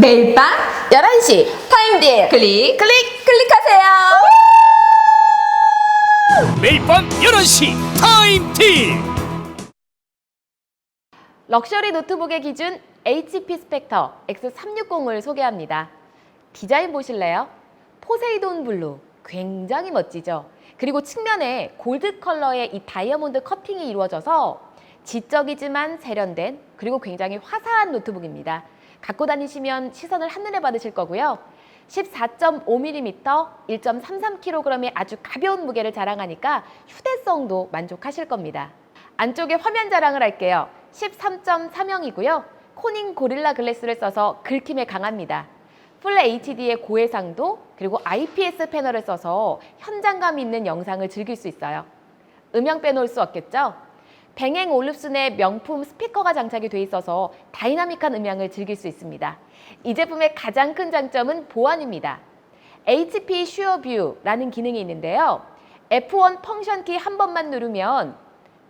매일 밤 11시 타임딜 클릭 클릭 클릭하세요. 매일 밤 11시 타임딜 럭셔리 노트북의 기준 HP 스펙터 X360을 소개합니다. 디자인 보실래요? 포세이돈 블루 굉장히 멋지죠? 그리고 측면에 골드 컬러의 이 다이아몬드 커팅이 이루어져서 지적이지만 세련된 그리고 굉장히 화사한 노트북입니다. 갖고 다니시면 시선을 한눈에 받으실 거고요. 14.5mm, 1.33kg의 아주 가벼운 무게를 자랑하니까 휴대성도 만족하실 겁니다. 안쪽에 화면 자랑을 할게요. 13.3형이고요. 코닝 고릴라 글래스를 써서 긁힘에 강합니다. 풀 HD의 고해상도 그리고 IPS 패널을 써서 현장감 있는 영상을 즐길 수 있어요. 음향 빼놓을 수 없겠죠? 뱅행 올룹슨의 명품 스피커가 장착이 돼 있어서 다이나믹한 음향을 즐길 수 있습니다. 이 제품의 가장 큰 장점은 보안입니다. HP 슈어뷰라는 기능이 있는데요. F1 펑션 키 한 번만 누르면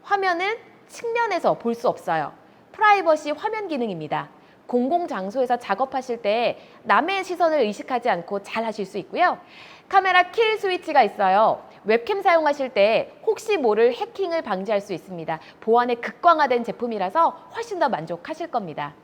화면을 측면에서 볼 수 없어요. 프라이버시 화면 기능입니다. 공공 장소에서 작업하실 때 남의 시선을 의식하지 않고 잘 하실 수 있고요. 카메라 킬 스위치가 있어요. 웹캠 사용하실 때 혹시 모를 해킹을 방지할 수 있습니다. 보안에 극광화된 제품이라서 훨씬 더 만족하실 겁니다.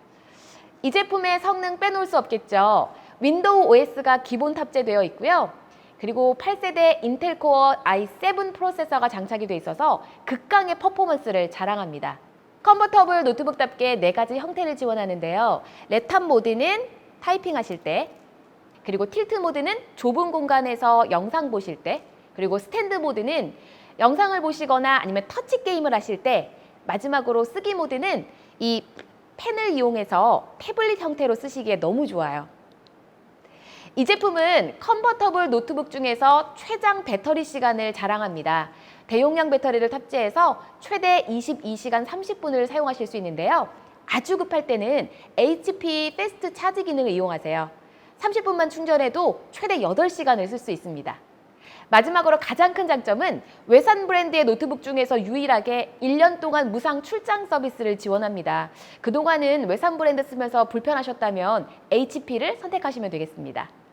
이 제품의 성능 빼놓을 수 없겠죠. 윈도우 OS가 기본 탑재되어 있고요. 그리고 8세대 인텔 코어 i7 프로세서가 장착이 돼 있어서 극강의 퍼포먼스를 자랑합니다. 컨버터블 노트북답게 네 가지 형태를 지원하는데요. 랩탑 모드는 타이핑 하실 때, 그리고 틸트 모드는 좁은 공간에서 영상 보실 때, 그리고 스탠드 모드는 영상을 보시거나 아니면 터치 게임을 하실 때, 마지막으로 쓰기 모드는 이 펜을 이용해서 태블릿 형태로 쓰시기에 너무 좋아요. 이 제품은 컨버터블 노트북 중에서 최장 배터리 시간을 자랑합니다. 대용량 배터리를 탑재해서 최대 22시간 30분을 사용하실 수 있는데요. 아주 급할 때는 HP 패스트 차지 기능을 이용하세요. 30분만 충전해도 최대 8시간을 쓸 수 있습니다. 마지막으로 가장 큰 장점은 외산 브랜드의 노트북 중에서 유일하게 1년 동안 무상 출장 서비스를 지원합니다. 그동안은 외산 브랜드 쓰면서 불편하셨다면 HP를 선택하시면 되겠습니다.